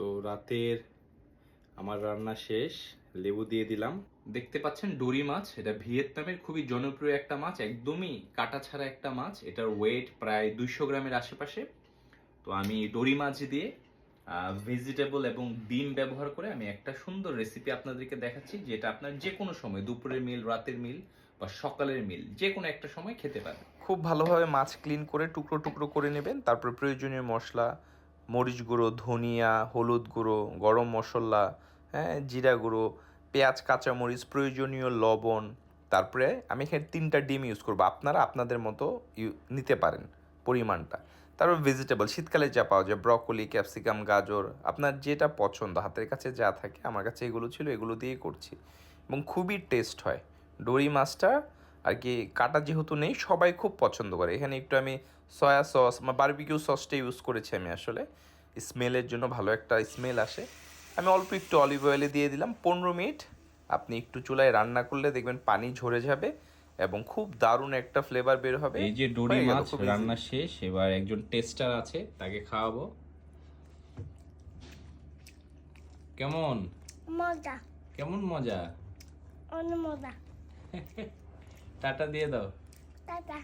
তো রাতের আমার রান্না শেষ, লেবু দিয়ে দিলাম। দেখতে পাচ্ছেন ডোরি মাছ, এটা ভিয়েতনামের খুবই জনপ্রিয় একটা মাছ, একদমই কাটা ছাড়া একটা মাছ। এটার ওয়েট প্রায় দুইশো গ্রামের আশেপাশে। তো আমি ডোরি মাছ দিয়ে ভেজিটেবল এবং ডিম ব্যবহার করে আমি একটা সুন্দর রেসিপি আপনাদেরকে দেখাচ্ছি, যেটা আপনার যে কোনো সময়, দুপুরের মিল রাতের মিল বা সকালের মিল যে কোনো একটা সময় খেতে পারেন। খুব ভালোভাবে মাছ ক্লিন করে টুকরো টুকরো করে নেবেন, তারপর প্রয়োজনীয় মশলা মরিচ গুঁড়ো, ধনিয়া, হলুদ গুঁড়ো, গরম মশলা হ্যাঁ জিরা গুঁড়ো, পেঁয়াজ কাঁচামরিচ প্রয়োজনীয় লবণ, তারপরে আমি এখানে তিনটা ডিম ইউজ করব। আপনারা আপনাদের মতো নিতে পারেন পরিমাণটা। তারপর ভেজিটেবল শীতকালে যা পাওয়া যায় ব্রকলি ক্যাপসিকাম গাজর, আপনার যেটা পছন্দ, হাতের কাছে যা থাকে, আমার কাছে এগুলো ছিল, এগুলো দিয়েই করছি। এবং খুবই টেস্ট হয়। ডোরি মাছটা আর কি কাটা যেহেতু নেই সবাই খুব পছন্দ করে। এখানে একটু আমি সয়া সস বা বারবিকিউ সসটা ইউজ করেছি আমি আসলে। স্মেলের জন্য ভালো একটা স্মেল আসে। আমি অল্প একটু অলিভ অয়েলে দিয়ে দিলাম পনেরো মিনিট। আপনি একটু চুলায় রান্না করলে দেখবেন পানি ঝরে যাবে এবং খুব দারুণ একটা ফ্লেভার বের হবে। এই যে ডোরি মাছ রান্না শেষ এবার একজন টেস্টার আছে তাকে খাওয়াবো। কেমন? মজা। কেমন মজা? অনেক মজা। টাটা দিয়ে দাও। টাটা।